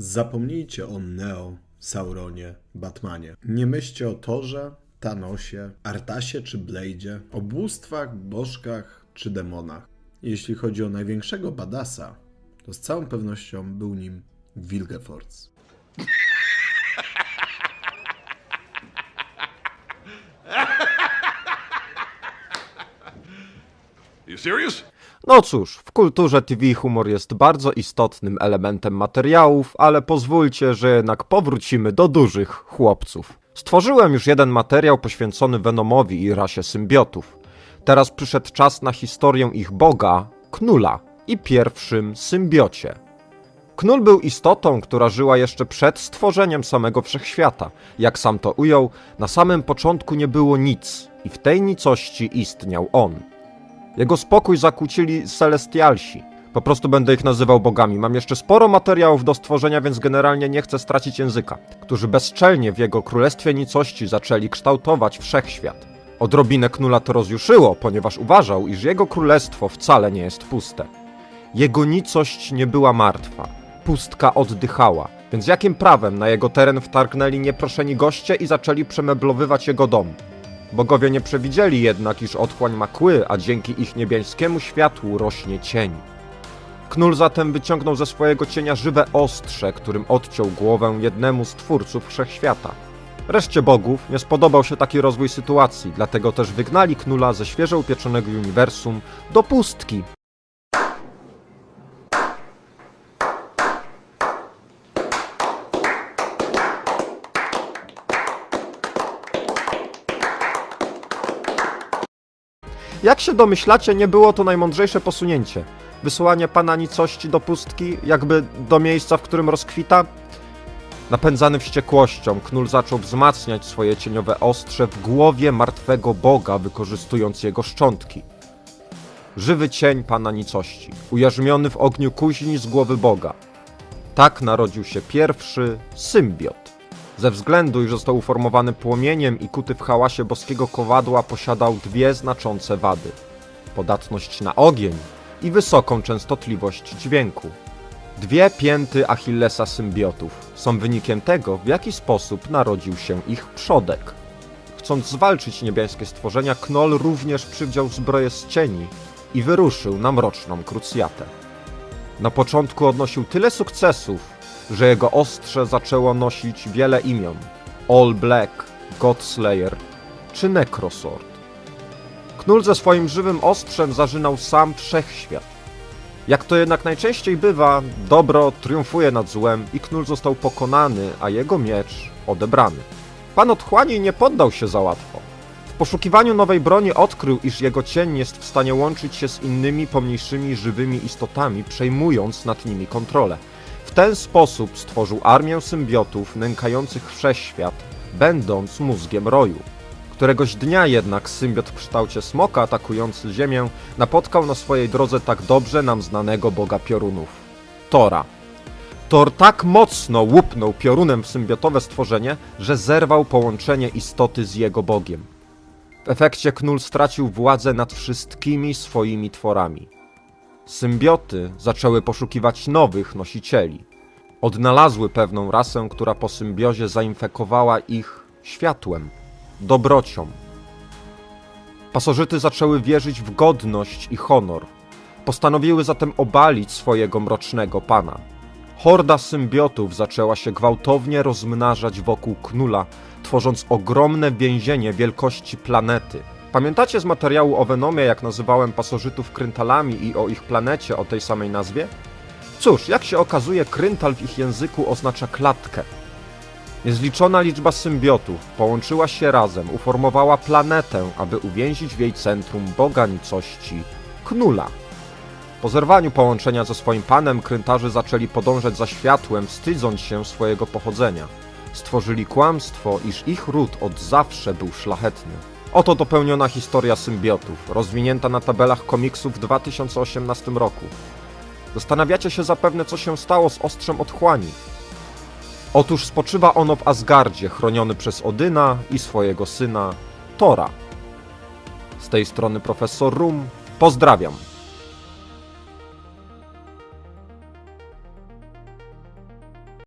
Zapomnijcie o Neo, Sauronie, Batmanie. Nie myślcie o Torze, Thanosie, Artasie czy Blade'zie, o bóstwach, bożkach czy demonach. Jeśli chodzi o największego badasa, to z całą pewnością był nim Wilgefortz. You serious? No cóż, w kulturze TV humor jest bardzo istotnym elementem materiałów, ale pozwólcie, że jednak powrócimy do dużych chłopców. Stworzyłem już jeden materiał poświęcony Venomowi i rasie symbiotów. Teraz przyszedł czas na historię ich boga, Knula, i pierwszym symbiocie. Knul był istotą, która żyła jeszcze przed stworzeniem samego wszechświata. Jak sam to ujął, na samym początku nie było nic i w tej nicości istniał on. Jego spokój zakłócili celestialsi. Po prostu będę ich nazywał bogami. Mam jeszcze sporo materiałów do stworzenia, więc generalnie nie chcę stracić języka. Którzy bezczelnie w jego królestwie nicości zaczęli kształtować wszechświat. Odrobinę Knula to rozjuszyło, ponieważ uważał, iż jego królestwo wcale nie jest puste. Jego nicość nie była martwa. Pustka oddychała. Więc jakim prawem na jego teren wtargnęli nieproszeni goście i zaczęli przemeblowywać jego dom? Bogowie nie przewidzieli jednak, iż otchłań ma kły, a dzięki ich niebiańskiemu światłu rośnie cień. Knul zatem wyciągnął ze swojego cienia żywe ostrze, którym odciął głowę jednemu z twórców wszechświata. Reszcie bogów nie spodobał się taki rozwój sytuacji, dlatego też wygnali Knula ze świeżo upieczonego uniwersum do pustki. Jak się domyślacie, nie było to najmądrzejsze posunięcie. Wysłanie pana nicości do pustki, jakby do miejsca, w którym rozkwita? Napędzany wściekłością, Knul zaczął wzmacniać swoje cieniowe ostrze w głowie martwego boga, wykorzystując jego szczątki. Żywy cień pana nicości, ujarzmiony w ogniu kuźni z głowy boga. Tak narodził się pierwszy symbiot. Ze względu, iż został uformowany płomieniem i kuty w hałasie boskiego kowadła, posiadał dwie znaczące wady: podatność na ogień i wysoką częstotliwość dźwięku. Dwie pięty Achillesa symbiotów są wynikiem tego, w jaki sposób narodził się ich przodek. Chcąc zwalczyć niebiańskie stworzenia, Knoll również przywdział zbroję z cieni i wyruszył na mroczną krucjatę. Na początku odnosił tyle sukcesów, że jego ostrze zaczęło nosić wiele imion: All Black, Godslayer czy Necrosword. Knul ze swoim żywym ostrzem zażynał sam wszechświat. Jak to jednak najczęściej bywa, dobro triumfuje nad złem i Knul został pokonany, a jego miecz odebrany. Pan Otchłani nie poddał się za łatwo. W poszukiwaniu nowej broni odkrył, iż jego cień jest w stanie łączyć się z innymi pomniejszymi żywymi istotami, przejmując nad nimi kontrolę. Ten sposób stworzył armię symbiotów nękających wszechświat, będąc mózgiem roju. Któregoś dnia jednak symbiot w kształcie smoka atakujący Ziemię napotkał na swojej drodze tak dobrze nam znanego boga piorunów Tora. Thor tak mocno łupnął piorunem w symbiotowe stworzenie, że zerwał połączenie istoty z jego bogiem. W efekcie Knul stracił władzę nad wszystkimi swoimi tworami. Symbioty zaczęły poszukiwać nowych nosicieli. Odnalazły pewną rasę, która po symbiozie zainfekowała ich światłem, dobrocią. Pasożyty zaczęły wierzyć w godność i honor. Postanowiły zatem obalić swojego mrocznego pana. Horda symbiotów zaczęła się gwałtownie rozmnażać wokół Knula, tworząc ogromne więzienie wielkości planety. Pamiętacie z materiału o Venomie, jak nazywałem pasożytów kryntalami i o ich planecie o tej samej nazwie? Cóż, jak się okazuje, kryntal w ich języku oznacza klatkę. Niezliczona liczba symbiotów połączyła się razem, uformowała planetę, aby uwięzić w jej centrum boga nicości Knula. Po zerwaniu połączenia ze swoim panem, kryntarzy zaczęli podążać za światłem, wstydząc się swojego pochodzenia. Stworzyli kłamstwo, iż ich ród od zawsze był szlachetny. Oto dopełniona historia symbiotów, rozwinięta na tabelach komiksów w 2018 roku. Zastanawiacie się zapewne, co się stało z ostrzem otchłani. Otóż spoczywa ono w Asgardzie, chroniony przez Odyna i swojego syna Tora. Z tej strony profesor Rum, pozdrawiam.